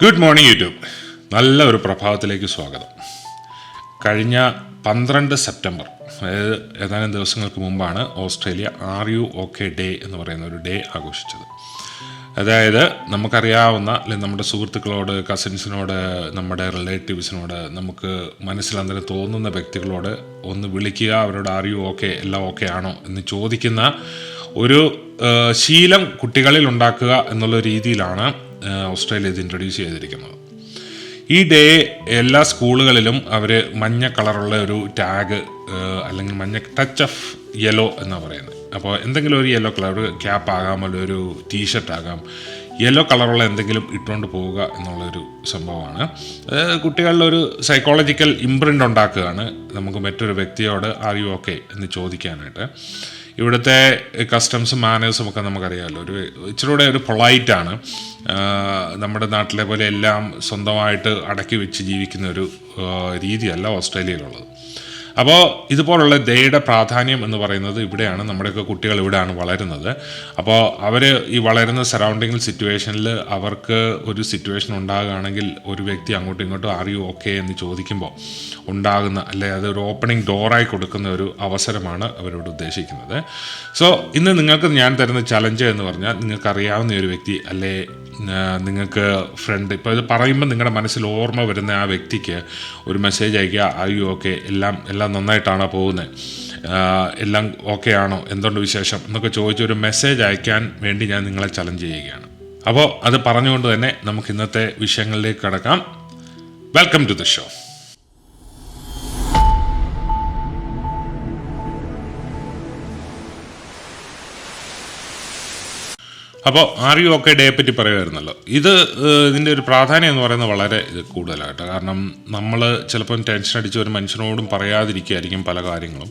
Good morning YouTube നല്ല ഒരു പ്രഭാതത്തിലേക്ക് സ്വാഗതം. കഴിഞ്ഞ പന്ത്രണ്ട് സെപ്റ്റംബർ അതായത് ഏതാനും ദിവസങ്ങൾക്ക് മുമ്പാണ് Australia are you okay day എന്ന് പറയുന്ന ഒരു ഡേ ആഘോഷിച്ചത്. അതായത് നമുക്കറിയാവുന്ന അല്ലെങ്കിൽ നമ്മുടെ സുഹൃത്തുക്കളോട് കസിൻസിനോട് നമ്മുടെ റിലേറ്റീവ്സിനോട് നമുക്ക് മനസ്സിൽ മനസ്സിലന്നേരം തോന്നുന്ന വ്യക്തികളോട് ഒന്ന് വിളിക്കുക അവരോട് ആർ യു ഓക്കെ എല്ലാം ഓക്കെ ആണോ എന്ന് ചോദിക്കുന്ന ഒരു ശീലം കുട്ടികളിൽ ഉണ്ടാക്കുക എന്നുള്ള രീതിയിലാണ് ഓസ്ട്രേലിയ ഇത് ഇൻട്രൊഡ്യൂസ് ചെയ്തിരിക്കുന്നത്. ഈ ഡേ എല്ലാ സ്കൂളുകളിലും അവർ മഞ്ഞ കളറുള്ള ഒരു ടാഗ് അല്ലെങ്കിൽ മഞ്ഞ ടച്ച് ഓഫ് യെല്ലോ എന്നാണ് പറയുന്നത്. അപ്പോൾ എന്തെങ്കിലും ഒരു യെല്ലോ കളർ ക്യാപ്പ് ആകാം അല്ലെങ്കിൽ ഒരു ടീഷർട്ട് ആകാം യെല്ലോ കളറുള്ള എന്തെങ്കിലും ഇട്ടുകൊണ്ട് പോവുക എന്നുള്ളൊരു സംഭവമാണ്. കുട്ടികളിലൊരു സൈക്കോളജിക്കൽ ഇമ്പ്രിന്റ് ഉണ്ടാക്കുകയാണ്. നമുക്ക് മറ്റൊരു വ്യക്തിയോട് ആർ യു ഓക്കെ എന്ന് ചോദിക്കാനായിട്ട്. ഇവിടുത്തെ കസ്റ്റംസും മാനേഴ്സും ഒക്കെ നമുക്കറിയാമല്ലോ ഒരു ഇച്ചിരി കൂടെ ഒരു പൊളൈറ്റാണ് നമ്മുടെ നാട്ടിലെ പോലെ എല്ലാം സ്വന്തമായിട്ട് അടക്കി വെച്ച് ജീവിക്കുന്ന ഒരു രീതിയല്ല ഓസ്ട്രേലിയയിലുള്ളത്. അപ്പോൾ ഇതുപോലുള്ള ദയയുടെ പ്രാധാന്യം എന്ന് പറയുന്നത് ഇവിടെയാണ്. നമ്മുടെയൊക്കെ കുട്ടികൾ ഇവിടെയാണ് വളരുന്നത്. അപ്പോൾ അവർ ഈ വളരുന്ന സറൗണ്ടിങ് സിറ്റുവേഷനിൽ അവർക്ക് ഒരു സിറ്റുവേഷൻ ഉണ്ടാകുകയാണെങ്കിൽ ഒരു വ്യക്തി അങ്ങോട്ടും ഇങ്ങോട്ടും അറിയൂ ഓക്കെ എന്ന് ചോദിക്കുമ്പോൾ ഉണ്ടാകുന്ന അല്ലെ അത് ഒരു ഓപ്പണിംഗ് ഡോറായി കൊടുക്കുന്ന ഒരു അവസരമാണ് അവരോട് ഉദ്ദേശിക്കുന്നത്. സോ ഇന്ന് നിങ്ങൾക്ക് ഞാൻ തരുന്ന ചലഞ്ച് എന്ന് പറഞ്ഞാൽ നിങ്ങൾക്കറിയാവുന്ന ഒരു വ്യക്തി അല്ലെ നിങ്ങൾക്ക് ഫ്രണ്ട് ഇപ്പോൾ ഇത് പറയുമ്പോൾ നിങ്ങളുടെ മനസ്സിൽ ഓർമ്മ വരുന്ന ആ വ്യക്തിക്ക് ഒരു മെസ്സേജ് അയക്കുക അയ്യോ ഓക്കെ എല്ലാം എല്ലാം നന്നായിട്ടാണോ പോകുന്നത് എല്ലാം ഓക്കെ ആണോ? എന്തുണ്ട് വിശേഷം? എന്നൊക്കെ ചോദിച്ച് ഒരു മെസ്സേജ് അയക്കാൻ വേണ്ടി ഞാൻ നിങ്ങളെ ചലഞ്ച് ചെയ്യുകയാണ്. അപ്പോൾ അത് പറഞ്ഞുകൊണ്ട് തന്നെ നമുക്ക് ഇന്നത്തെ വിഷയങ്ങളിലേക്ക് കടക്കാം. വെൽക്കം ടു ദ ഷോ അപ്പോൾ ആർ യു ഒക്കെ ഡേയെ പറ്റി പറയുമായിരുന്നല്ലോ ഇത് ഇതിന്റെ ഒരു പ്രാധാന്യം എന്ന് പറയുന്നത് വളരെ ഇത് കൂടുതലായിട്ട് കാരണം നമ്മൾ ചിലപ്പം ടെൻഷൻ അടിച്ച് ഒരു മനുഷ്യനോടും പറയാതിരിക്കുകയായിരിക്കും പല കാര്യങ്ങളും.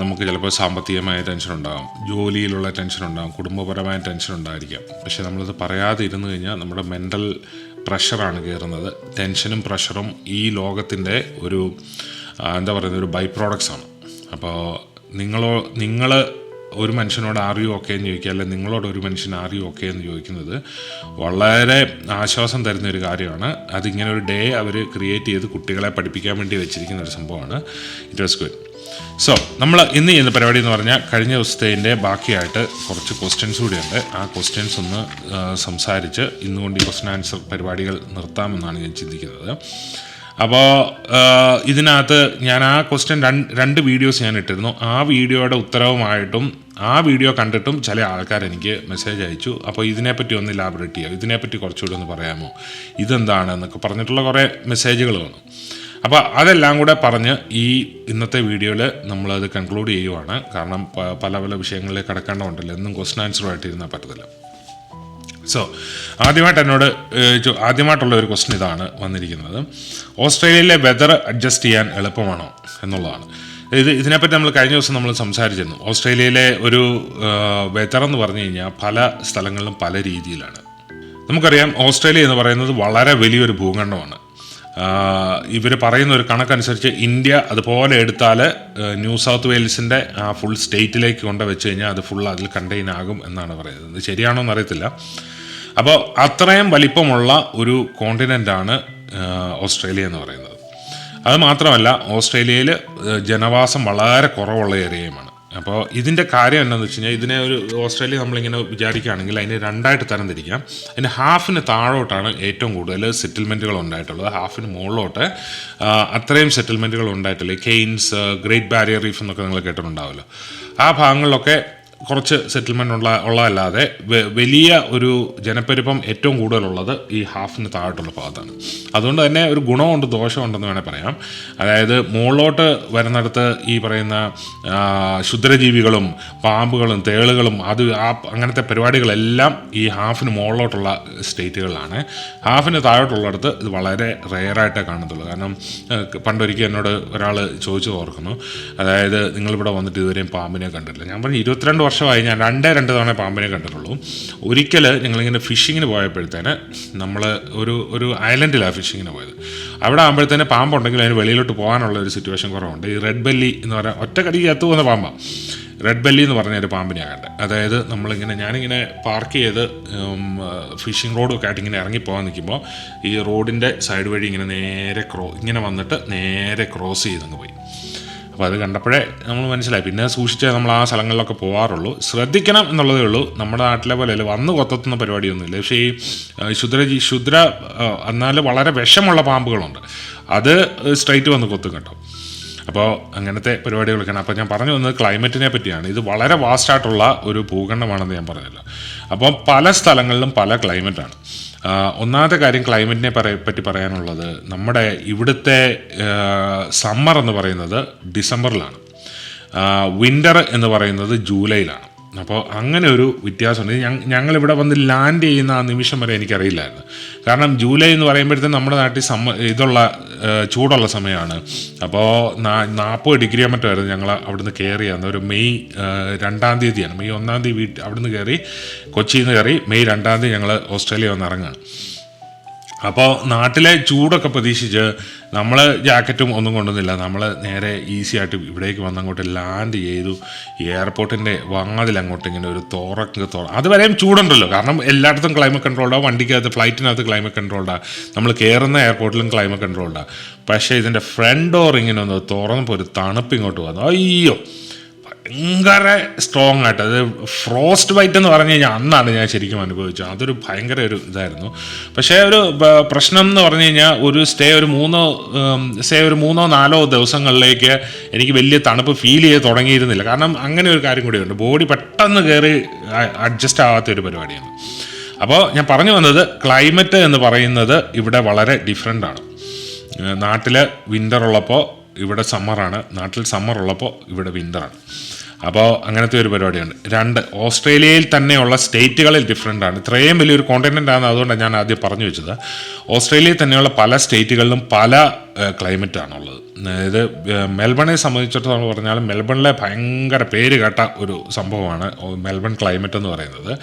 നമുക്ക് ചിലപ്പോൾ സാമ്പത്തികമായ ടെൻഷൻ ഉണ്ടാകും ജോലിയിലുള്ള ടെൻഷൻ ഉണ്ടാകും കുടുംബപരമായ ടെൻഷൻ ഉണ്ടായിരിക്കാം. പക്ഷേ നമ്മളത് പറയാതെ ഇരുന്ന് കഴിഞ്ഞാൽ നമ്മുടെ മെന്റൽ പ്രഷറാണ് കയറുന്നത്. ടെൻഷനും പ്രഷറും ഈ ലോകത്തിന്റെ ഒരു എന്താ പറയുന്നത് ഒരു ബൈ പ്രോഡക്ട്സ് ആണ്. അപ്പോൾ നിങ്ങളോ നിങ്ങൾ ഒരു മനുഷ്യനോട് ആർ യു ഓക്കെ? എന്ന് ചോദിക്കുക അല്ലെങ്കിൽ നിങ്ങളോട് ഒരു മനുഷ്യൻ ആർ യു ഓക്കെ? എന്ന് ചോദിക്കുന്നത് വളരെ ആശ്വാസം തരുന്ന ഒരു കാര്യമാണ്. അതിങ്ങനെ ഒരു ഡേ അവർ ക്രിയേറ്റ് ചെയ്ത് കുട്ടികളെ പഠിപ്പിക്കാൻ വേണ്ടി വെച്ചിരിക്കുന്ന ഒരു സംഭവമാണ്. ഇറ്റ് വാസ് ഗുഡ് സോ നമ്മൾ ഇന്ന് ചെയ്യുന്ന പരിപാടി എന്ന് പറഞ്ഞാൽ കഴിഞ്ഞ ദിവസത്തേന്റെ ബാക്കിയായിട്ട് കുറച്ച് ക്വസ്റ്റ്യൻസ് കൂടിയുണ്ട്. ആ ക്വസ്റ്റ്യൻസ് ഒന്ന് സംസാരിച്ച് ഇന്നുകൊണ്ട് ഈ ക്വസ്റ്റ്യൻ ആൻസർ പരിപാടികൾ നിർത്താമെന്നാണ് ഞാൻ ചിന്തിക്കുന്നത്. അപ്പോൾ ഇതിനകത്ത് ഞാൻ ആ ക്വസ്റ്റ്യൻ രണ്ട് രണ്ട് വീഡിയോസ് ഞാൻ ഇട്ടിരുന്നു. ആ വീഡിയോയുടെ ഉത്തരവുമായിട്ടും ആ വീഡിയോ കണ്ടിട്ടും ചില ആൾക്കാർ എനിക്ക് മെസ്സേജ് അയച്ചു. അപ്പോൾ ഇതിനെപ്പറ്റി ഒന്ന് ഇലാബറേറ്റ് ചെയ്യുക ഇതിനെപ്പറ്റി കുറച്ചുകൂടി ഒന്ന് പറയാമോ? ഇതെന്താണ് എന്നൊക്കെ പറഞ്ഞിട്ടുള്ള കുറേ മെസ്സേജുകൾ വന്നു. അപ്പോൾ അതെല്ലാം കൂടെ പറഞ്ഞ് ഈ ഇന്നത്തെ വീഡിയോയിൽ നമ്മളത് കൺക്ലൂഡ് ചെയ്യുവാണ്. കാരണം പല പല വിഷയങ്ങളിലേക്ക് കടക്കേണ്ടതുണ്ടല്ലോ. എന്നും ക്വസ്റ്റൻ ആൻസറുമായിട്ട് ഇരുന്നാൽ പറ്റത്തില്ല. സോ ആദ്യമായിട്ട് എന്നോട് ആദ്യമായിട്ടുള്ള ഒരു ക്വസ്റ്റ്യൻ ഇതാണ് വന്നിരിക്കുന്നത്. ഓസ്ട്രേലിയയിലെ വെതർ അഡ്ജസ്റ്റ് ചെയ്യാൻ എളുപ്പമാണോ എന്നുള്ളതാണ്. ഇത് ഇതിനെപ്പറ്റി നമ്മൾ കഴിഞ്ഞ ദിവസം നമ്മൾ സംസാരിച്ചിരുന്നു. ഓസ്ട്രേലിയയിലെ ഒരു വെതർ എന്ന് പറഞ്ഞു കഴിഞ്ഞാൽ പല സ്ഥലങ്ങളിലും പല രീതിയിലാണ്. നമുക്കറിയാം ഓസ്ട്രേലിയ എന്ന് പറയുന്നത് വളരെ വലിയൊരു ഭൂഖണ്ഡമാണ്. ഇവർ പറയുന്ന ഒരു കണക്കനുസരിച്ച് ഇന്ത്യ അതുപോലെ എടുത്താൽ ന്യൂ സൗത്ത് വെയിൽസിന്റെ ആ ഫുൾ സ്റ്റേറ്റിലേക്ക് കൊണ്ട് വെച്ച് കഴിഞ്ഞാൽ അത് ഫുൾ അതിൽ കണ്ടെയ്ൻ ആകും എന്നാണ് പറയുന്നത്. ശരിയാണോ എന്നറിയത്തില്ല അപ്പോൾ അത്രയും വലിപ്പമുള്ള ഒരു കോണ്ടിനെന്റാണ് ഓസ്ട്രേലിയ എന്ന് പറയുന്നത്. അത് മാത്രമല്ല ഓസ്ട്രേലിയയിൽ ജനവാസം വളരെ കുറവുള്ള ഏരിയയുമാണ്. അപ്പോൾ ഇതിന്റെ കാര്യം എന്താണെന്ന് വെച്ച് കഴിഞ്ഞാൽ ഇതിനെ ഒരു ഓസ്ട്രേലിയ നമ്മളിങ്ങനെ വിചാരിക്കുകയാണെങ്കിൽ അതിനെ രണ്ടായിട്ട് തരംതിരിക്കാം അതിന് ഹാഫിന് താഴോട്ടാണ് ഏറ്റവും കൂടുതൽ സെറ്റിൽമെന്റുകൾ ഉണ്ടായിട്ടുള്ളത്. ഹാഫിന് മുകളിലോട്ട് അത്രയും സെറ്റിൽമെന്റുകൾ ഉണ്ടായിട്ടില്ല. കെയ്ൻസ് ഗ്രേറ്റ് ബാരിയർ റീഫ് എന്നൊക്കെ നിങ്ങൾ കേട്ടിട്ടുണ്ടാവുമല്ലോ. ആ ഭാഗങ്ങളിലൊക്കെ കുറച്ച് സെറ്റിൽമെന്റ് ഉള്ള ഉള്ളതല്ലാതെ വലിയ ഒരു ജനപ്പെരുപ്പം ഏറ്റവും കൂടുതലുള്ളത് ഈ ഹാഫിന് താഴോട്ടുള്ള ഭാഗത്താണ്. അതുകൊണ്ട് തന്നെ ഒരു ഗുണമുണ്ട് ദോഷമുണ്ടെന്ന് വേണേൽ പറയാം. അതായത് മുകളിലോട്ട് വരുന്നിടത്ത് ഈ പറയുന്ന ക്ഷുദ്രജീവികളും പാമ്പുകളും തേളുകളും അത് ആ അങ്ങനത്തെ പരിപാടികളെല്ലാം ഈ ഹാഫിന് മുകളിലോട്ടുള്ള സ്റ്റേറ്റുകളിലാണ്. ഹാഫിന് താഴോട്ടുള്ളിടത്ത് ഇത് വളരെ റെയറായിട്ടേ കാണത്തുള്ളൂ കാരണം പണ്ടൊരിക്കൽ എന്നോട് ഒരാൾ ചോദിച്ചു ഓർക്കുന്നു. അതായത് നിങ്ങളിവിടെ വന്നിട്ട് ഇതുവരെയും പാമ്പിനെ കണ്ടിട്ടില്ല. ഞാൻ പറഞ്ഞു ഇരുപത്തിരണ്ട് വർഷമായി ഞാൻ രണ്ടേ രണ്ട് തവണ പാമ്പിനെ കണ്ടിട്ടുള്ളൂ. ഒരിക്കൽ ഞങ്ങളിങ്ങനെ ഫിഷിങ്ങിന് പോയപ്പോഴത്തേന് നമ്മൾ ഒരു ഒരു ഐലൻഡിലാണ് ഫിഷിങ്ങിന് പോയത്. അവിടെ ആകുമ്പോഴത്തേന് പാമ്പുണ്ടെങ്കിൽ അതിന് വെളിയിലോട്ട് പോകാനുള്ള ഒരു സിറ്റുവേഷൻ കുറവുണ്ട്. ഈ റെഡ് ബെല്ലി എന്ന് പറയാൻ ഒറ്റ കടിക്ക് എത്തു പോകുന്ന പാമ്പാണ് റെഡ് ബെല്ലി എന്ന് പറഞ്ഞ ഒരു പാമ്പിനെയാണ് കണ്ടത് അതായത് നമ്മളിങ്ങനെ ഞാനിങ്ങനെ പാർക്ക് ചെയ്ത് ഫിഷിംഗ് റോഡൊക്കെ ആയിട്ട് ഇങ്ങനെ ഇറങ്ങി പോകാൻ നിൽക്കുമ്പോൾ ഈ റോഡിന്റെ സൈഡ് വഴി ഇങ്ങനെ നേരെ ക്രോ ഇങ്ങനെ വന്നിട്ട് നേരെ ക്രോസ് ചെയ്തങ്ങ് പോയി. അപ്പോൾ അത് കണ്ടപ്പോഴേ നമ്മൾ മനസ്സിലായി. പിന്നെ സൂക്ഷിച്ചേ നമ്മൾ ആ സ്ഥലങ്ങളിലൊക്കെ പോകാറുള്ളൂ ശ്രദ്ധിക്കണം എന്നുള്ളതേ ഉള്ളൂ. നമ്മുടെ നാട്ടിലെ പോലെ അല്ല വന്ന് കൊത്തുന്ന പരിപാടിയൊന്നുമില്ല. പക്ഷേ ഈ ശുദ്ര ക്ഷുദ്ര എന്നാൽ വളരെ വിഷമുള്ള പാമ്പുകളുണ്ട്. അത് സ്ട്രൈറ്റ് വന്ന് കൊത്തും കേട്ടോ. അപ്പോൾ അങ്ങനത്തെ പരിപാടികളൊക്കെയാണ്. അപ്പോൾ ഞാൻ പറഞ്ഞു വന്നത് ക്ലൈമറ്റിനെ പറ്റിയാണ്. ഇത് വളരെ വാസ്റ്റായിട്ടുള്ള ഒരു ഭൂഖണ്ഡമാണെന്ന് ഞാൻ പറഞ്ഞല്ലോ. അപ്പോൾ പല സ്ഥലങ്ങളിലും പല ക്ലൈമറ്റാണ് ഒന്നാമത്തെ കാര്യം ക്ലൈമറ്റിനെ പറയ പറ്റി പറയാനുള്ളത് നമ്മുടെ ഇവിടുത്തെ സമ്മർ എന്ന് പറയുന്നത് ഡിസംബറിലാണ്. വിന്റർ എന്ന് പറയുന്നത് ജൂലൈയിലാണ്. അപ്പോൾ അങ്ങനെ ഒരു വ്യത്യാസമുണ്ട്. ഞങ്ങളിവിടെ വന്ന് ലാൻഡ് ചെയ്യുന്ന ആ നിമിഷം വരെ എനിക്കറിയില്ലായിരുന്നു. കാരണം ജൂലൈ എന്ന് പറയുമ്പോഴത്തേക്കും നമ്മുടെ നാട്ടിൽ സമ്മ ഇതുള്ള ചൂടുള്ള സമയമാണ്. അപ്പോൾ നാൽപ്പത് ഡിഗ്രി മറ്റോ ആയിരുന്നു ഞങ്ങൾ അവിടുന്ന് കയറി അന്ന്. ഒരു മെയ് രണ്ടാം തീയതിയാണ്. മെയ് ഒന്നാം തീയതി വീട്ടിൽ അവിടുന്ന് കയറി കൊച്ചിയിൽ നിന്ന് കയറി മെയ് രണ്ടാം തീയതി ഞങ്ങൾ ഓസ്ട്രേലിയ വന്ന് ഇറങ്ങുകയാണ്. അപ്പോൾ നാട്ടിലെ ചൂടൊക്കെ പ്രതീക്ഷിച്ച് നമ്മൾ ജാക്കറ്റും ഒന്നും കൊണ്ടുവന്നില്ല. നമ്മൾ നേരെ ഈസി ആയിട്ട് ഇവിടേക്ക് വന്ന് അങ്ങോട്ട് ലാൻഡ് ചെയ്തു. എയർപോർട്ടിന്റെ വാതിൽ അങ്ങോട്ട് ഇങ്ങനെ ഒരു തുറക്ക് തുറ അതുവരെയും ചൂടുണ്ടല്ലോ. കാരണം എല്ലായിടത്തും ക്ലൈമറ്റ് കൺട്രോൾഡാണ് വണ്ടിക്കകത്ത് ഫ്ലൈറ്റിനകത്ത് ക്ലൈമറ്റ് കൺട്രോൾഡാണ് നമ്മൾ കയറുന്ന എയർപോർട്ടിലും ക്ലൈമറ്റ് കൺട്രോൾഡാണ് പക്ഷേ ഇതിന്റെ ഫ്രണ്ട് ഡോർ ഇങ്ങനെ ഒന്ന് തുറന്നപ്പോൾ ഒരു തണുപ്പ് ഇങ്ങോട്ട് വന്നു. അയ്യോ! ഭയങ്കര സ്ട്രോങ് ആയിട്ട്. അത് ഫ്രോസ്റ്റ് ബൈറ്റ് എന്ന് പറഞ്ഞു കഴിഞ്ഞാൽ അന്നാണ് ഞാൻ ശരിക്കും അനുഭവിച്ചത്. അതൊരു ഭയങ്കര ഒരു ഇതായിരുന്നു. പക്ഷേ ഒരു പ്രശ്നം എന്ന് പറഞ്ഞു കഴിഞ്ഞാൽ ഒരു സ്റ്റേ ഒരു മൂന്നോ സ്റ്റേ ഒരു മൂന്നോ നാലോ ദിവസങ്ങളിലേക്ക് എനിക്ക് വലിയ തണുപ്പ് ഫീൽ ചെയ്ത് തുടങ്ങിയിരുന്നില്ല. കാരണം അങ്ങനെ ഒരു കാര്യം കൂടിയുണ്ട്. ബോഡി പെട്ടെന്ന് കയറി അഡ്ജസ്റ്റ് ആവാത്ത ഒരു പരിപാടിയാണ്. അപ്പോൾ ഞാൻ പറഞ്ഞു വന്നത് ക്ലൈമറ്റ് എന്ന് പറയുന്നത് ഇവിടെ വളരെ ഡിഫറെന്റ് ആണ്. നാട്ടിൽ വിന്റർ ഉള്ളപ്പോൾ ഇവിടെ സമ്മറാണ് നാട്ടിൽ സമ്മർ ഉള്ളപ്പോൾ ഇവിടെ വിന്ററാണ് അപ്പോൾ അങ്ങനത്തെ ഒരു പരിപാടിയുണ്ട്. രണ്ട് ഓസ്ട്രേലിയയിൽ തന്നെയുള്ള സ്റ്റേറ്റുകളിൽ ഡിഫറെന്റ് ആണ്. ഇത്രയും വലിയൊരു കോണ്ടിനെന്റ് ആണ് അതുകൊണ്ടാണ് ഞാൻ ആദ്യം പറഞ്ഞു വെച്ചത്. ഓസ്ട്രേലിയയിൽ തന്നെയുള്ള പല സ്റ്റേറ്റുകളിലും പല ക്ലൈമറ്റ് ആണുള്ളത്. അതായത് ഏഹ്, മെൽബണിനെ സംബന്ധിച്ചിടത്തോളം പറഞ്ഞാൽ മെൽബണിലെ ഭയങ്കര പേര് കേട്ട ഒരു സംഭവമാണ് മെൽബൺ ക്ലൈമറ്റ് എന്ന് പറയുന്നത്.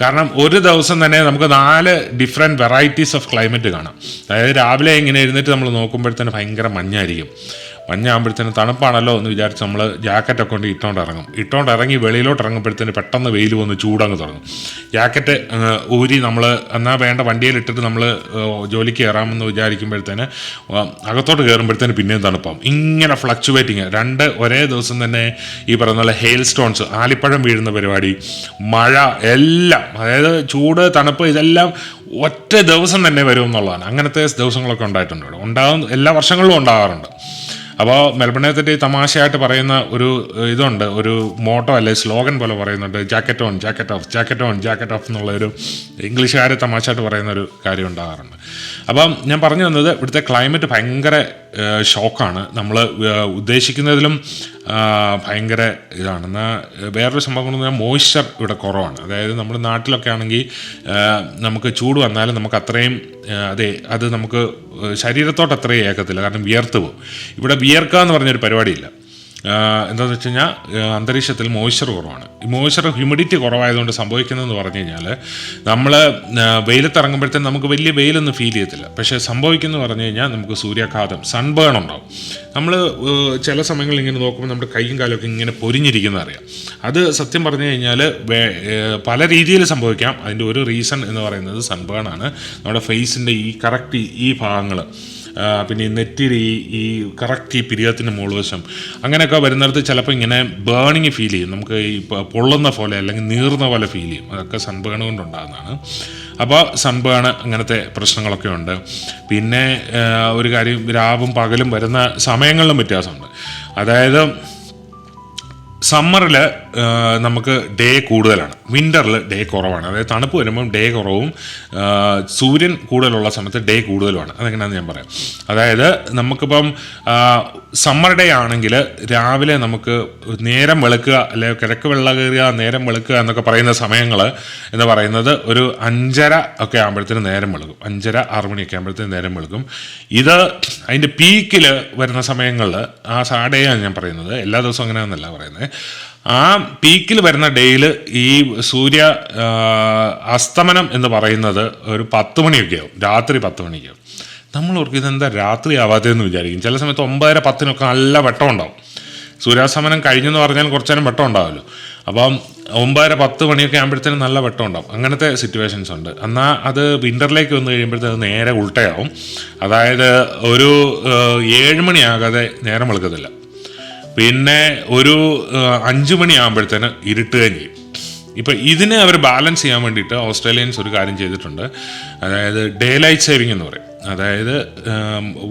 കാരണം ഒരു ദിവസം തന്നെ നമുക്ക് നാല് ഡിഫറെന്റ് വെറൈറ്റീസ് ഓഫ് ക്ലൈമറ്റ് കാണാം. അതായത് രാവിലെ ഇങ്ങനെ എഴുന്നേറ്റ് നമ്മൾ നോക്കുമ്പോഴത്തേന് ഭയങ്കര മഞ്ഞായിരിക്കും. മഞ്ഞാകുമ്പോഴത്തേന് തണുപ്പാണല്ലോ എന്ന് വിചാരിച്ച് നമ്മൾ ജാക്കറ്റൊക്കെ കൊണ്ട് ഇട്ടോണ്ട് ഇറങ്ങും ഇട്ടോണ്ട് ഇറങ്ങി വെളിയിലോട്ട് ഇറങ്ങുമ്പോഴത്തേന് പെട്ടെന്ന് വെയിൽ വന്ന് ചൂടങ്ങ് തുടങ്ങും. ജാക്കറ്റ് ഊരി നമ്മൾ എന്നാൽ വേണ്ട വണ്ടിയിലിട്ടിട്ട് നമ്മൾ ജോലിക്ക് കയറാമെന്ന് വിചാരിക്കുമ്പോഴത്തേന് അകത്തോട്ട് കയറുമ്പോഴത്തേന് പിന്നെയും തണുപ്പാവും. ഇങ്ങനെ ഫ്ലക്ച്വേറ്റിങ് രണ്ട് ഒരേ ദിവസം തന്നെ ഈ പറയുന്ന പോലെ ഹെയിൽ സ്റ്റോൺസ് ആലിപ്പഴം വീഴുന്ന പരിപാടി മഴ എല്ലാം അതായത് ചൂട് തണുപ്പ് ഇതെല്ലാം ഒറ്റ ദിവസം തന്നെ വരും എന്നുള്ളതാണ് അങ്ങനത്തെ ദിവസങ്ങളൊക്കെ ഉണ്ടായിട്ടുണ്ട് ഉണ്ടാകും എല്ലാ വർഷങ്ങളിലും ഉണ്ടാകാറുണ്ട് അപ്പോൾ മെൽബണിനെ ഈ തമാശയായിട്ട് പറയുന്ന ഒരു ഇതുണ്ട്. ഒരു മോട്ടോ അല്ലെ സ്ലോഗൻ പോലെ പറയുന്നുണ്ട്. Jacket on jacket off jacket on jacket off എന്നുള്ള ഒരു ഇംഗ്ലീഷുകാർ തമാശയായിട്ട് പറയുന്ന ഒരു കാര്യം ഉണ്ടാകാറുണ്ട്. അപ്പം ഞാൻ പറഞ്ഞു വന്നത് ഇവിടുത്തെ ക്ലൈമറ്റ് ഭയങ്കര ഷോക്കാണ് നമ്മൾ ഉദ്ദേശിക്കുന്നതിലും ഭയങ്കര ഇതാണ്. എന്നാൽ വേറൊരു സംഭവം എന്ന് പറഞ്ഞാൽ മോയ്സ്ചർ ഇവിടെ കുറവാണ്. അതായത് നമ്മൾ നാട്ടിലൊക്കെ ആണെങ്കിൽ നമുക്ക് ചൂട് വന്നാലും നമുക്ക് അത്രയും അതെ അത് നമുക്ക് ശരീരത്തോട്ട് അത്രയും ഏക്കത്തില്ല കാരണം വിയർത്ത് പോകും. ഇവിടെ വിയർക്കുക എന്ന് പറഞ്ഞൊരു പരിപാടിയില്ല. എന്താണെന്ന് വെച്ച് കഴിഞ്ഞാൽ അന്തരീക്ഷത്തിൽ മോയ്സ്ചർ കുറവാണ്. ഈ മോയ്സ്ചർ ഹ്യൂമിഡിറ്റി കുറവായതുകൊണ്ട് സംഭവിക്കുന്നതെന്ന് പറഞ്ഞു കഴിഞ്ഞാൽ നമ്മൾ വെയിലത്തിറങ്ങുമ്പോഴത്തേന് നമുക്ക് വലിയ വെയിലൊന്നും ഫീൽ ചെയ്യത്തില്ല. പക്ഷേ സംഭവിക്കുന്നു പറഞ്ഞു കഴിഞ്ഞാൽ നമുക്ക് സൂര്യാഘാതം സൺബേൺ ഉണ്ടാവും. നമ്മൾ ചില സമയങ്ങളിൽ ഇങ്ങനെ നോക്കുമ്പോൾ നമ്മുടെ കൈയും കാലൊക്കെ ഇങ്ങനെ പൊരിഞ്ഞിരിക്കുന്ന അറിയാം. അത് സത്യം പറഞ്ഞു കഴിഞ്ഞാൽ പല രീതിയിൽ സംഭവിക്കാം. അതിന്റെ ഒരു റീസൺ എന്ന് പറയുന്നത് സൺബേൺ ആണ്. നമ്മുടെ ഫേസിന്റെ ഈ കറക്റ്റ് ഈ ഭാഗങ്ങൾ പിന്നെ ഈ നെറ്റിയിൽ ഈ ഈ കറക്റ്റ് ഈ പിരിയത്തിന്റെ മുകൾവശം. അങ്ങനെയൊക്കെ വരുന്നിടത്ത് ചിലപ്പോൾ ഇങ്ങനെ ബേണിങ് ഫീൽ ചെയ്യും. നമുക്ക് ഈ പൊള്ളുന്ന പോലെ അല്ലെങ്കിൽ നീർന്ന പോലെ ഫീൽ ചെയ്യും. അതൊക്കെ സൺബേൺ കൊണ്ടുണ്ടാകുന്നതാണ്. അപ്പോൾ സൺബേൺ അങ്ങനത്തെ പ്രശ്നങ്ങളൊക്കെ ഉണ്ട്. പിന്നെ ഒരു കാര്യം രാവും പകലും വരുന്ന സമയങ്ങളിലും വ്യത്യാസമുണ്ട്. അതായത് സമ്മറിൽ നമുക്ക് ഡേ കൂടുതലാണ്. വിന്ററിൽ ഡേ കുറവാണ്. അതായത് തണുപ്പ് വരുമ്പം ഡേ കുറവും സൂര്യൻ കൂടുതലുള്ള സമയത്ത് ഡേ കൂടുതലുമാണ്. അതെങ്ങനെയാണെന്ന് ഞാൻ പറയാം. അതായത് നമുക്കിപ്പം സമ്മർ ഡേ ആണെങ്കിൽ രാവിലെ നമുക്ക് നേരം വെളുക്കുക അല്ലെങ്കിൽ കിഴക്ക് വെള്ള കയറുക നേരം വെളുക്കുക എന്നൊക്കെ പറയുന്ന സമയങ്ങൾ എന്ന് പറയുന്നത് ഒരു അഞ്ചര ഒക്കെ ആകുമ്പോഴത്തേന് നേരം വെളുക്കും. അഞ്ചര ആറ് മണിയൊക്കെ ആകുമ്പോഴത്തേന് നേരം വെളുക്കും. ഇത് അതിന്റെ പീക്കിൽ വരുന്ന സമയങ്ങളിൽ ആ സാഡേ ആണ് ഞാൻ പറയുന്നത്. എല്ലാ ദിവസവും അങ്ങനെയാണെന്നല്ല പറയുന്നത്. ആ പീക്കിൽ വരുന്ന ഡേയിൽ ഈ സൂര്യ അസ്തമനം എന്ന് പറയുന്നത് ഒരു പത്ത് മണിയൊക്കെ ആവും. രാത്രി പത്ത് മണിക്കാവും നമ്മൾ ഓർക്കും ഇതെന്താ രാത്രി ആവാത്തതെന്ന് വിചാരിക്കും. ചില സമയത്ത് ഒമ്പതര പത്തിനൊക്കെ നല്ല വെട്ടം ഉണ്ടാവും. സൂര്യാസ്തമനം കഴിഞ്ഞെന്ന് പറഞ്ഞാൽ കുറച്ചേരം വെട്ടം ഉണ്ടാവുമല്ലോ. അപ്പം ഒമ്പതര പത്ത് മണിയൊക്കെ ആകുമ്പോഴത്തേനും നല്ല വെട്ടം ഉണ്ടാവും. അങ്ങനത്തെ സിറ്റുവേഷൻസ് ഉണ്ട്. എന്നാൽ അത് വിന്ററിലേക്ക് വന്ന് കഴിയുമ്പോഴത്തേക്ക് നേരെ ഉൾട്ടയാവും. അതായത് ഒരു ഏഴ് മണിയാകാതെ നേരം വെളുക്കത്തില്ല. പിന്നെ ഒരു അഞ്ചു മണിയാകുമ്പോഴത്തേന് ഇരുട്ടുകയും ചെയ്യും ഇപ്പം ഇതിനെ അവർ ബാലൻസ് ചെയ്യാൻ വേണ്ടിയിട്ട് ഓസ്ട്രേലിയൻസ് ഒരു കാര്യം ചെയ്തിട്ടുണ്ട്. അതായത് ഡേ ലൈറ്റ് സേവിങ് എന്ന് പറയും. അതായത്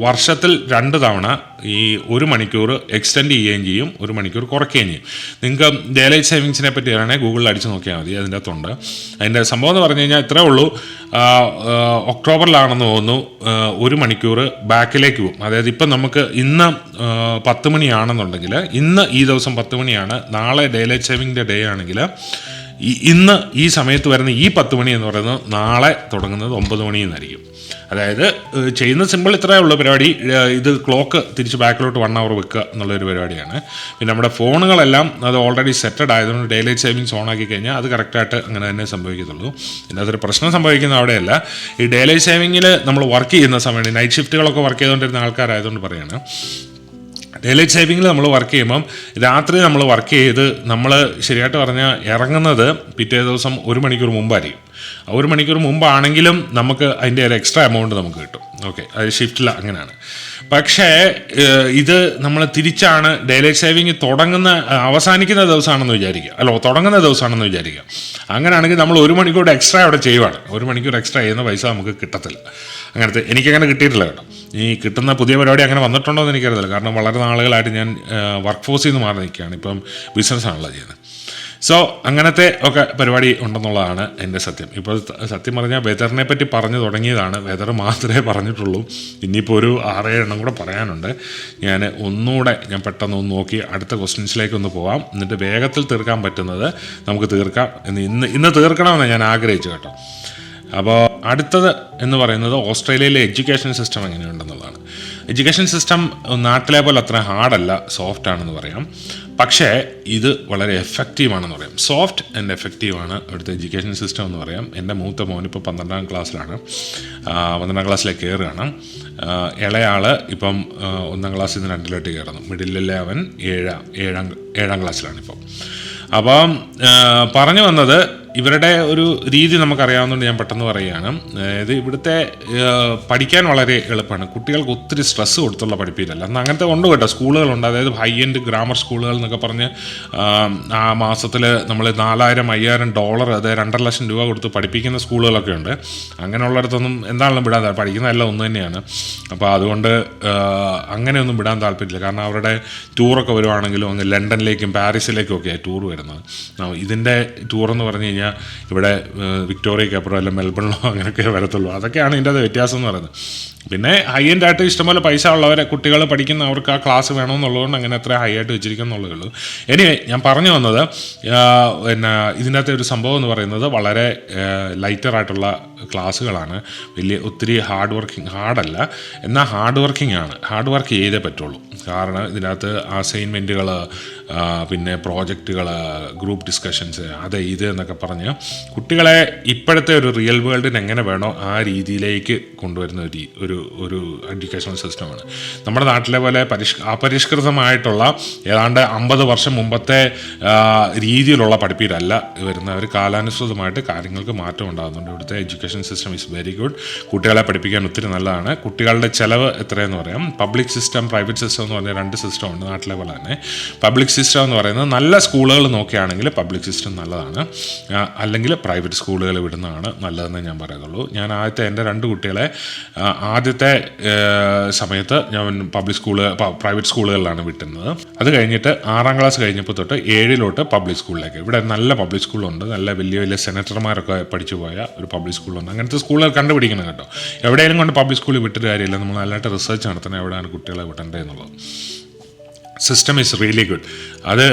വർഷത്തിൽ രണ്ട് തവണ ഈ ഒരു മണിക്കൂർ എക്സ്റ്റെൻഡ് ചെയ്യുകയും ചെയ്യും ഒരു മണിക്കൂർ കുറയ്ക്കുകയും ചെയ്യും. നിങ്ങൾക്ക് ഡേ ലൈറ്റ് സേവിങ്സിനെ പറ്റി ആണെങ്കിൽ ഗൂഗിളിൽ അടിച്ച് നോക്കിയാൽ മതി അതിന്റെ അകത്തുണ്ട്. അതിന്റെ സംഭവം എന്ന് പറഞ്ഞു കഴിഞ്ഞാൽ ഇത്രേ ഉള്ളൂ. ഒക്ടോബറിലാണെന്ന് തോന്നുന്നു ഒരു മണിക്കൂർ ബാക്കിലേക്ക് പോകും. അതായത് ഇപ്പം നമുക്ക് ഇന്ന് പത്ത് മണിയാണെന്നുണ്ടെങ്കിൽ ഇന്ന് ഈ ദിവസം പത്ത് മണിയാണ് നാളെ ഡേ ലൈറ്റ് സേവിങ്ങിന്റെ ഡേ ആണെങ്കിൽ ഇന്ന് ഈ സമയത്ത് വരുന്ന ഈ പത്ത് മണി എന്ന് പറയുന്നത് നാളെ തുടങ്ങുന്നത് ഒമ്പത് മണി എന്നായിരിക്കും. അതായത് ചെയ്യുന്ന സിമ്പിൾ ഇത്രയേ ഉള്ളൂ പരിപാടി. ഇത് ക്ലോക്ക് തിരിച്ച് ബാക്കിലോട്ട് വൺ അവർ വെക്കുക എന്നുള്ളൊരു പരിപാടിയാണ്. പിന്നെ നമ്മുടെ ഫോണുകളെല്ലാം അത് ഓൾറെഡി സെറ്റഡ് ആയതുകൊണ്ട് ഡേ ലൈറ്റ് സേവിങ്സ് ഓൺ ആക്കി കഴിഞ്ഞാൽ അത് കറക്റ്റായിട്ട് അങ്ങനെ തന്നെ സംഭവിക്കത്തുള്ളൂ. അതൊരു പ്രശ്നം സംഭവിക്കുന്ന അവിടെയല്ല. ഈ ഡേ ലൈറ്റ് സേവിങ്ങിൽ നമ്മൾ വർക്ക് ചെയ്യുന്ന സമയത്ത് നൈറ്റ് ഷിഫ്റ്റുകളൊക്കെ വർക്ക് ചെയ്തുകൊണ്ടിരുന്ന ആൾക്കാരായതുകൊണ്ട് പറയുകയാണ് ഡേ ലൈറ്റ് സേവിങ്ങിൽ നമ്മൾ വർക്ക് ചെയ്യുമ്പം രാത്രി നമ്മൾ വർക്ക് ചെയ്ത് നമ്മൾ ശരിയായിട്ട് പറഞ്ഞാൽ ഇറങ്ങുന്നത് പിറ്റേ ദിവസം ഒരു മണിക്കൂർ മുമ്പായിരിക്കും. ഒരു മണിക്കൂർ മുമ്പാണെങ്കിലും നമുക്ക് അതിന്റെ ഒരു എക്സ്ട്രാ എമൗണ്ട് നമുക്ക് കിട്ടും. ഓക്കെ അത് ഷിഫ്റ്റിൽ അങ്ങനെയാണ്. പക്ഷേ ഇത് നമ്മൾ തിരിച്ചാണ് ഡേ ലൈറ്റ് സേവിങ് തുടങ്ങുന്ന അവസാനിക്കുന്ന ദിവസമാണെന്ന് വിചാരിക്കുക. അല്ലോ തുടങ്ങുന്ന ദിവസമാണെന്ന് വിചാരിക്കുക. അങ്ങനെയാണെങ്കിൽ നമ്മൾ ഒരു മണിക്കൂർ എക്സ്ട്രാ അവിടെ ചെയ്യുവാണ്. ഒരു മണിക്കൂർ എക്സ്ട്രാ ചെയ്യുന്ന പൈസ നമുക്ക് കിട്ടത്തില്ല. അങ്ങനത്തെ എനിക്കങ്ങനെ കിട്ടിയിട്ടില്ല കേട്ടോ. ഈ കിട്ടുന്ന പുതിയ പരിപാടി അങ്ങനെ വന്നിട്ടുണ്ടോ എന്ന് എനിക്കറിയില്ല കാരണം വളരെ നാളുകളായിട്ട് ഞാൻ വർക്ക് ഫോഴ്സിൽ നിന്ന് മാറി നിൽക്കുകയാണ്. ഇപ്പം ബിസിനസ്സാണല്ലോ ചെയ്യുന്നത്. സോ അങ്ങനത്തെ ഒക്കെ പരിപാടി ഉണ്ടെന്നുള്ളതാണ് എന്റെ സത്യം. ഇപ്പോൾ സത്യം പറഞ്ഞാൽ വെതറിനെ പറ്റി പറഞ്ഞു തുടങ്ങിയതാണ്. വെതർ മാത്രമേ പറഞ്ഞിട്ടുള്ളൂ. ഇനിയിപ്പോൾ ഒരു ആറേഴ് എണ്ണം കൂടെ പറയാനുണ്ട്. ഞാൻ ഒന്നുകൂടെ ഞാൻ പെട്ടെന്ന് ഒന്ന് നോക്കി അടുത്ത ക്വസ്റ്റ്യൻസിലേക്ക് ഒന്ന് പോവാം. എന്നിട്ട് വേഗത്തിൽ തീർക്കാൻ പറ്റുന്നത് നമുക്ക് തീർക്കാം ഇന്ന് ഇന്ന് തീർക്കണമെന്ന് ഞാൻ ആഗ്രഹിച്ചു കേട്ടോ. അപ്പോൾ അടുത്തത് എന്ന് പറയുന്നത് ഓസ്ട്രേലിയയിലെ എഡ്യൂക്കേഷൻ സിസ്റ്റം എങ്ങനെയുണ്ടെന്നുള്ളതാണ്. എഡ്യൂക്കേഷൻ സിസ്റ്റം നാട്ടിലെ പോലെ അത്ര ഹാർഡല്ല സോഫ്റ്റ് ആണെന്ന് പറയാം. പക്ഷേ ഇത് വളരെ എഫക്റ്റീവ് ആണെന്ന് പറയാം. സോഫ്റ്റ് ആൻഡ് എഫക്റ്റീവാണ് ഇവിടുത്തെ എഡ്യൂക്കേഷൻ സിസ്റ്റം എന്ന് പറയാം. എന്റെ മൂത്ത മോൻ ഇപ്പോൾ പന്ത്രണ്ടാം ക്ലാസ്സിലാണ്. പന്ത്രണ്ടാം ക്ലാസ്സിലേക്ക് കയറുകയാണ് ഇളയാൾ ഇപ്പം ഒന്നാം ക്ലാസ്സിൽ നിന്ന് രണ്ടിലോട്ട് കയറുന്നു. മിഡിലിലെ അവൻ ഏഴാം ഏഴാം ഏഴാം ക്ലാസ്സിലാണ് ഇപ്പം. അപ്പം പറഞ്ഞു വന്നത് ഇവരുടെ ഒരു രീതി നമുക്കറിയാവുന്നതുകൊണ്ട് ഞാൻ പെട്ടെന്ന് പറയുകയാണ്. അതായത് ഇവിടുത്തെ പഠിക്കാൻ വളരെ എളുപ്പമാണ്. കുട്ടികൾക്ക് ഒത്തിരി സ്ട്രെസ്സ് കൊടുത്തുള്ള പഠിപ്പിക്കലല്ല അന്ന് അങ്ങനത്തെ ഉണ്ട് കേട്ടോ. സ്കൂളുകളുണ്ട്. അതായത് ഹൈ എൻഡ് ഗ്രാമർ സ്കൂളുകൾ എന്നൊക്കെ പറഞ്ഞ് ആ, മാസത്തിൽ നമ്മൾ നാലായിരം അയ്യായിരം ഡോളർ അതായത് രണ്ടര ലക്ഷം രൂപ കൊടുത്ത് പഠിപ്പിക്കുന്ന സ്കൂളുകളൊക്കെ ഉണ്ട്. അങ്ങനെയുള്ളിടത്തൊന്നും എന്താണെങ്കിലും വിടാൻ പഠിക്കുന്നതെല്ലാം ഒന്ന് തന്നെയാണ്. അപ്പോൾ അതുകൊണ്ട് അങ്ങനെയൊന്നും വിടാൻ താല്പര്യമില്ല. കാരണം അവരുടെ ടൂറൊക്കെ വരുവാണെങ്കിലും അങ്ങ് ലണ്ടനിലേക്കും പാരീസിലേക്കും ഒക്കെയാണ് ടൂർ വരുന്നത്. ഇതിന്റെ ടൂർ എന്ന് പറഞ്ഞു കഴിഞ്ഞാൽ ഇവിടെ വിക്ടോറിയ കപ്പറോ അല്ല മെൽബണിലോ അങ്ങനെയൊക്കെ വരത്തുള്ളൂ. അതൊക്കെയാണ് ഇതിന്റെ അത് വ്യത്യാസം എന്ന് പറയുന്നത്. പിന്നെ ഹൈ എൻഡ് ആയിട്ട് ഇഷ്ടംപോലെ പൈസ ഉള്ളവരെ കുട്ടികൾ പഠിക്കുന്ന അവർക്ക് ആ ക്ലാസ് വേണമെന്നുള്ളതുകൊണ്ട് അങ്ങനെ അത്ര ഹൈ ആയിട്ട് വെച്ചിരിക്കുന്നുള്ളൂ ഉള്ളൂ എനിവേ ഞാൻ പറഞ്ഞു വന്നത് പിന്നെ ഇതിനകത്തെ ഒരു സംഭവം എന്ന് പറയുന്നത് വളരെ ലൈറ്റർ ആയിട്ടുള്ള ക്ലാസ്സുകളാണ് വലിയ ഒത്തിരി ഹാർഡ് വർക്കിംഗ് ഹാർഡല്ല എന്നാൽ ഹാർഡ് വർക്കിംഗ് ആണ്. ഹാർഡ് വർക്ക് ചെയ്തേ പറ്റുള്ളൂ. കാരണം ഇതിനകത്ത് അസൈൻമെന്റുകൾ പിന്നെ പ്രോജക്റ്റുകൾ ഗ്രൂപ്പ് ഡിസ്കഷൻസ് അത് ഇത് എന്നൊക്കെ പറഞ്ഞ് കുട്ടികളെ ഇപ്പോഴത്തെ ഒരു റിയൽ വേൾഡിന് എങ്ങനെ വേണോ ആ രീതിയിലേക്ക് കൊണ്ടുവരുന്ന ഒരു ഒരു ഒരു എഡ്യൂക്കേഷണൽ സിസ്റ്റമാണ് നമ്മുടെ നാട്ടിലെ പോലെ പരിഷ് അപരിഷ്കൃതമായിട്ടുള്ള ഏതാണ്ട് അമ്പത് വർഷം മുമ്പത്തെ രീതിയിലുള്ള പഠിപ്പീരല്ല വരുന്നവർ കാലാനുസൃതമായിട്ട് കാര്യങ്ങൾക്ക് മാറ്റം ഉണ്ടാകുന്നുണ്ട്. ഇവിടുത്തെ education system is very good കുട്ടികളെ പഠിപ്പിക്കാൻ ഒത്തിരി നല്ലതാണ്. കുട്ടികളുടെ ചിലവ് എത്രയെന്ന് പറയാം. പബ്ലിക് സിസ്റ്റം പ്രൈവറ്റ് സിസ്റ്റം എന്ന് പറഞ്ഞ രണ്ട് സിസ്റ്റം ഉണ്ട് നാട്ടിലെ പോലെ തന്നെ. പബ്ലിക് സിസ്റ്റം എന്ന് പറയുന്നത് നല്ല സ്കൂളുകൾ നോക്കുകയാണെങ്കിൽ പബ്ലിക് സിസ്റ്റം നല്ലതാണ്. അല്ലെങ്കിൽ പ്രൈവറ്റ് സ്കൂളുകൾ വിടുന്നതാണ് നല്ലതെന്ന് ഞാൻ പറയത്തുള്ളൂ ഞാൻ ആദ്യത്തെ എന്റെ രണ്ട് കുട്ടികളെ ആദ്യത്തെ സമയത്ത് ഞാൻ പബ്ലിക് സ്കൂൾ പ്രൈവറ്റ് സ്കൂളുകളിലാണ് വിട്ടുന്നത്. അത് കഴിഞ്ഞിട്ട് ആറാം ക്ലാസ് കഴിഞ്ഞപ്പോൾ തൊട്ട് ഏഴിലോട്ട് പബ്ലിക് സ്കൂളിലേക്ക് ഇവിടെ നല്ല പബ്ലിക് സ്കൂളുണ്ട് നല്ല വലിയ വലിയ സെനറ്റർമാരൊക്കെ പഠിച്ചു പോയ ഒരു പബ്ലിക് സ്കൂളുണ്ട് അങ്ങനത്തെ സ്കൂളുകൾ കണ്ടുപിടിക്കണം കേട്ടോ. എവിടെയെങ്കിലും കൊണ്ട് പബ്ലിക് സ്കൂളിൽ വിട്ടിട്ട് കാര്യമില്ല. നമ്മൾ നല്ലതായിട്ട് റിസർച്ച് നടത്തണം എവിടെയാണ് കുട്ടികളെ വിടേണ്ടത് എന്നുള്ളത്. സിസ്റ്റം ഈസ് റിയലി ഗുഡ് അത്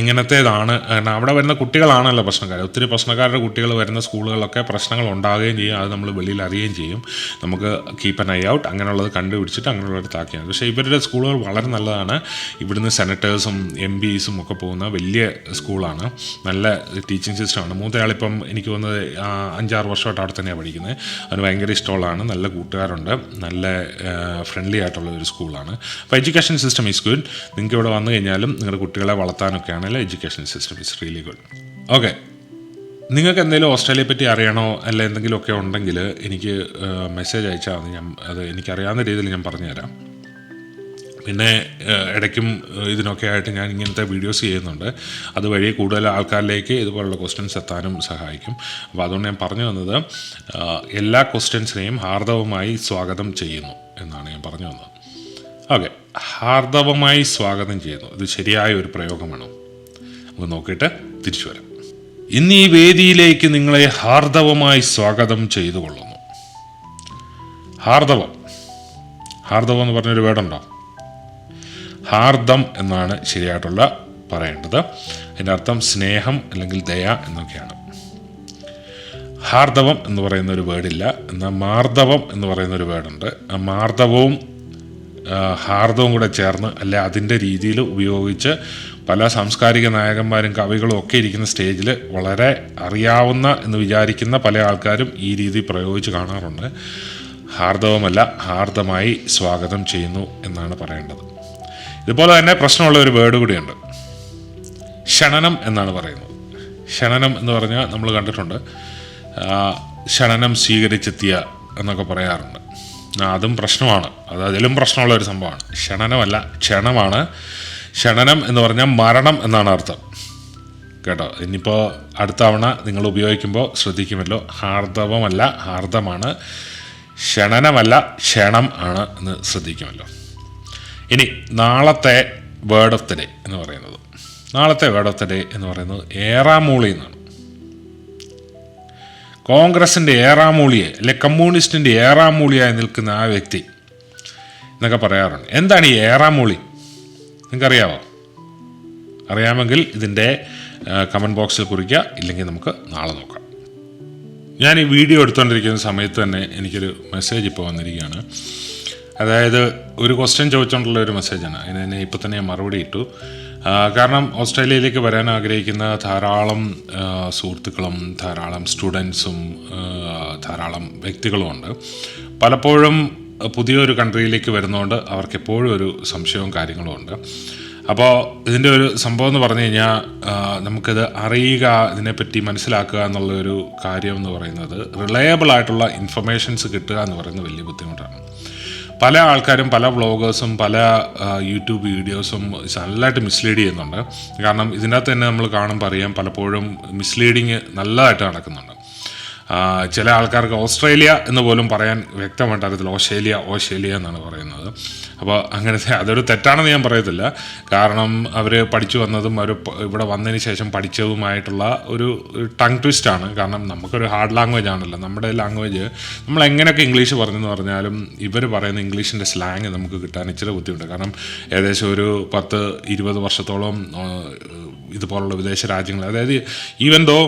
എങ്ങനത്തേതാണ്? കാരണം അവിടെ വരുന്ന കുട്ടികളാണല്ലോ പ്രശ്നക്കാർ ഒത്തിരി പ്രശ്നക്കാരുടെ കുട്ടികൾ വരുന്ന സ്കൂളുകളിലൊക്കെ പ്രശ്നങ്ങൾ ഉണ്ടാകുകയും ചെയ്യും. അത് നമ്മൾ വെളിയിൽ അറിയുകയും ചെയ്യും. നമുക്ക് കീപ്പ് എൻ ഐ ഔട്ട് അങ്ങനെയുള്ളത് കണ്ടുപിടിച്ചിട്ട് അങ്ങനെയുള്ളവർ താക്കിയാണ് പക്ഷേ ഇവരുടെ സ്കൂളുകൾ വളരെ നല്ലതാണ്. ഇവിടുന്ന് സെനറ്റേഴ്സും എം ബിസും ഒക്കെ പോകുന്ന വലിയ സ്കൂളാണ്. നല്ല ടീച്ചിങ് സിസ്റ്റമാണ് മൂത്തയാളിപ്പം എനിക്ക് തോന്നുന്നത് അഞ്ചാറ് വർഷമായിട്ട് അവിടെ തന്നെയാണ് പഠിക്കുന്നത്. അവന് ഭയങ്കര ഇഷ്ടമുള്ളതാണ്. നല്ല കൂട്ടുകാരുണ്ട്. നല്ല ഫ്രണ്ട്ലി ആയിട്ടുള്ള ഒരു സ്കൂളാണ്. അപ്പോൾ എഡ്യൂക്കേഷൻ സിസ്റ്റം ഈസ് ഗുഡ് നിങ്ങൾക്ക് ഇവിടെ വന്നു കഴിഞ്ഞാലും നിങ്ങളുടെ കുട്ടികളെ വളർത്താനൊക്കെ ആണെങ്കിൽ education system? Is really good okay നിങ്ങൾക്ക് എന്തെങ്കിലും ഓസ്ട്രേലിയയെ പറ്റി അറിയണോ? അല്ല എന്തെങ്കിലുമൊക്കെ ഉണ്ടെങ്കിൽ എനിക്ക് മെസ്സേജ് അയച്ചാൽ മതി. ഞാൻ അത് എനിക്കറിയാവുന്ന രീതിയിൽ ഞാൻ പറഞ്ഞുതരാം. പിന്നെ ഇടയ്ക്കും ഇതിനൊക്കെ ആയിട്ട് ഞാൻ ഇങ്ങനത്തെ വീഡിയോസ് ചെയ്യുന്നുണ്ട്. അതുവഴി കൂടുതൽ ആൾക്കാരിലേക്ക് ഇതുപോലുള്ള ക്വസ്റ്റ്യൻസ് എത്താനും സഹായിക്കും. അപ്പോൾ അതുകൊണ്ട് ഞാൻ പറഞ്ഞു വന്നത് എല്ലാ ക്വസ്റ്റ്യൻസിനെയും ഹാർദവമായി സ്വാഗതം ചെയ്യുന്നു എന്നാണ് ഞാൻ പറഞ്ഞു വന്നത്. ഓക്കെ ഹാർദവമായി സ്വാഗതം ചെയ്യുന്നു. ഇത് ശരിയായ ഒരു പ്രയോഗമാണോ? അത് നോക്കിയിട്ട് തിരിച്ചു വരാം. ഇന്ന് ഈ വേദിയിലേക്ക് നിങ്ങളെ ഹാർദവമായി സ്വാഗതം ചെയ്തു കൊള്ളുന്നു. ഹാർദവം. ഹാർദവം എന്ന് പറഞ്ഞൊരു വേർഡുണ്ടോ ഹാർദം എന്നാണ് ശരിയായിട്ടുള്ള പറയേണ്ടത്. അതിന്റെ അർത്ഥം സ്നേഹം അല്ലെങ്കിൽ ദയ എന്നൊക്കെയാണ്. ഹാർദവം എന്ന് പറയുന്ന ഒരു വേർഡില്ല എന്നാൽ മാർദവം എന്ന് പറയുന്ന ഒരു വേർഡുണ്ട് ആ മാർദവവും ഹാർദവും കൂടെ ചേർന്ന് അല്ലെ അതിന്റെ രീതിയിൽ ഉപയോഗിച്ച് പല സാംസ്കാരിക നായകന്മാരും കവികളും ഒക്കെ ഇരിക്കുന്ന സ്റ്റേജിൽ വളരെ അറിയാവുന്ന എന്ന് വിചാരിക്കുന്ന പല ആൾക്കാരും ഈ രീതി പ്രയോഗിച്ച് കാണാറുണ്ട്. ഹാർദവമല്ല ഹാർദമായി സ്വാഗതം ചെയ്യുന്നു എന്നാണ് പറയേണ്ടത്. ഇതുപോലെ തന്നെ പ്രശ്നമുള്ള ഒരു വേർഡ് കൂടിയുണ്ട്. ക്ഷണനം എന്നാണ് പറയുന്നത്. ക്ഷണനം എന്ന് പറഞ്ഞാൽ നമ്മൾ കണ്ടിട്ടുണ്ട്. ക്ഷണനം സ്വീകരിച്ചെത്തിയ എന്നൊക്കെ പറയാറുണ്ട്. അതും പ്രശ്നമാണ്. അത് അതിലും പ്രശ്നമുള്ള ഒരു സംഭവമാണ്. ക്ഷണനമല്ല ക്ഷണമാണ്. ക്ഷണനം എന്ന് പറഞ്ഞാൽ മരണം എന്നാണ് അർത്ഥം. കേട്ടോ? ഇനിയിപ്പോൾ അടുത്ത തവണ നിങ്ങൾ ഉപയോഗിക്കുമ്പോൾ ശ്രദ്ധിക്കുമല്ലോ. ഹാർദവമല്ല ഹാർദമാണ്. ക്ഷണനമല്ല ക്ഷണം ആണ് എന്ന് ശ്രദ്ധിക്കുമല്ലോ. ഇനി നാളത്തെ വേർഡ് ഓഫ് ദ ഡേ എന്ന് പറയുന്നത്. നാളത്തെ വേർഡ് ഓഫ് ദ ഡേ എന്ന് പറയുന്നത് ഏറാമൂളി എന്നാണ്. കോൺഗ്രസിന്റെ ഏറാമൂളിയെ അല്ലെ കമ്മ്യൂണിസ്റ്റിന്റെ ഏറാമൂളിയായി നിൽക്കുന്ന ആ വ്യക്തി എന്നൊക്കെ പറയാറുണ്ട്. എന്താണ് ഈ ഏറാമൂളി? നിങ്ങൾക്കറിയാവോ? അറിയാമെങ്കിൽ ഇതിന്റെ കമന്റ് ബോക്സിൽ കുറിക്കുക ഇല്ലെങ്കിൽ നമുക്ക് നാളെ നോക്കാം. ഞാൻ ഈ വീഡിയോ എടുത്തുകൊണ്ടിരിക്കുന്ന സമയത്ത് തന്നെ എനിക്കൊരു മെസ്സേജ് ഇപ്പോൾ വന്നിരിക്കുകയാണ്. അതായത് ഒരു ക്വസ്റ്റ്യൻ ചോദിച്ചുകൊണ്ടുള്ള ഒരു മെസ്സേജാണ് അതിന് തന്നെ ഇപ്പോൾ തന്നെ ഞാൻ മറുപടി ഇട്ടു. കാരണം ഓസ്ട്രേലിയയിലേക്ക് വരാൻ ആഗ്രഹിക്കുന്ന ധാരാളം സുഹൃത്തുക്കളും ധാരാളം സ്റ്റുഡൻസും ധാരാളം വ്യക്തികളുമുണ്ട് പലപ്പോഴും പുതിയൊരു കൺട്രിയിലേക്ക് വരുന്നതുകൊണ്ട് അവർക്ക് എപ്പോഴും ഒരു സംശയവും കാര്യങ്ങളും ഉണ്ട്. അപ്പോൾ ഇതിന്റെ ഒരു സംഭവം എന്ന് പറഞ്ഞു കഴിഞ്ഞാൽ നമുക്കിത് അറിയുക ഇതിനെപ്പറ്റി മനസ്സിലാക്കുക എന്നുള്ള ഒരു കാര്യം എന്ന് പറയുന്നത് റിലയബിൾ ആയിട്ടുള്ള ഇൻഫർമേഷൻസ് കിട്ടുക എന്ന് പറയുന്നത് വലിയ ബുദ്ധിമുട്ടാണ്. പല ആൾക്കാരും പല വ്ളോഗേഴ്സും പല യൂട്യൂബ് വീഡിയോസും നല്ലതായിട്ട് മിസ്ലീഡ് ചെയ്യുന്നുണ്ട്. കാരണം ഇതിനകത്ത് തന്നെ നമ്മൾ കാണുമ്പോൾ അറിയാം പലപ്പോഴും മിസ്ലീഡിങ് നല്ലതായിട്ട് നടക്കുന്നുണ്ട്. ചില ആൾക്കാർക്ക് ഓസ്ട്രേലിയ എന്ന് പോലും പറയാൻ വ്യക്തമായിട്ട് അറിയത്തില്ല. ഓസ്ട്രേലിയ ഓസ്ട്രേലിയ എന്നാണ് പറയുന്നത്. അപ്പോൾ അങ്ങനത്തെ അതൊരു തെറ്റാണെന്ന് ഞാൻ പറയത്തില്ല. കാരണം അവർ പഠിച്ചു വന്നതും അവർ ഇവിടെ വന്നതിന് ശേഷം പഠിച്ചതുമായിട്ടുള്ള ഒരു ടങ് ട്വിസ്റ്റാണ് കാരണം നമുക്കൊരു ഹാർഡ് ലാംഗ്വേജ് ആണല്ലോ. നമ്മുടെ ലാംഗ്വേജ് നമ്മൾ എങ്ങനെയൊക്കെ ഇംഗ്ലീഷ് പറഞ്ഞെന്ന് പറഞ്ഞാലും ഇവർ പറയുന്ന ഇംഗ്ലീഷിന്റെ സ്ലാങ് നമുക്ക് കിട്ടാൻ ഇച്ചിരി ബുദ്ധിമുട്ട്. കാരണം ഏകദേശം ഒരു പത്ത് ഇരുപത് വർഷത്തോളം ഇതുപോലുള്ള വിദേശ രാജ്യങ്ങൾ അതായത് ഈവൻ ദോ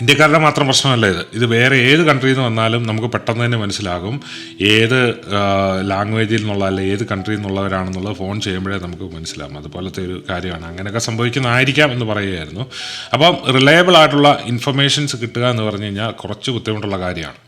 ഇന്ത്യക്കാരുടെ മാത്രം പ്രശ്നമല്ല ഇത്. ഇത് വേറെ ഏത് കൺട്രിയിൽ നിന്ന് വന്നാലും നമുക്ക് പെട്ടെന്ന് തന്നെ മനസ്സിലാകും ഏത് ലാംഗ്വേജിൽ നിന്നുള്ള അല്ലെ ഏത് കൺട്രിയിൽ നിന്നുള്ളവരാണെന്നുള്ളത് ഫോൺ ചെയ്യുമ്പോഴേ നമുക്ക് മനസ്സിലാകും. അതുപോലത്തെ ഒരു കാര്യമാണ്. അങ്ങനെയൊക്കെ സംഭവിക്കുന്നതായിരിക്കാം എന്ന് പറയുകയായിരുന്നു. അപ്പം റിലയബിൾ ആയിട്ടുള്ള ഇൻഫർമേഷൻസ് കിട്ടുക എന്ന് പറഞ്ഞു കഴിഞ്ഞാൽ കുറച്ച് ബുദ്ധിമുട്ടുള്ള കാര്യമാണ്.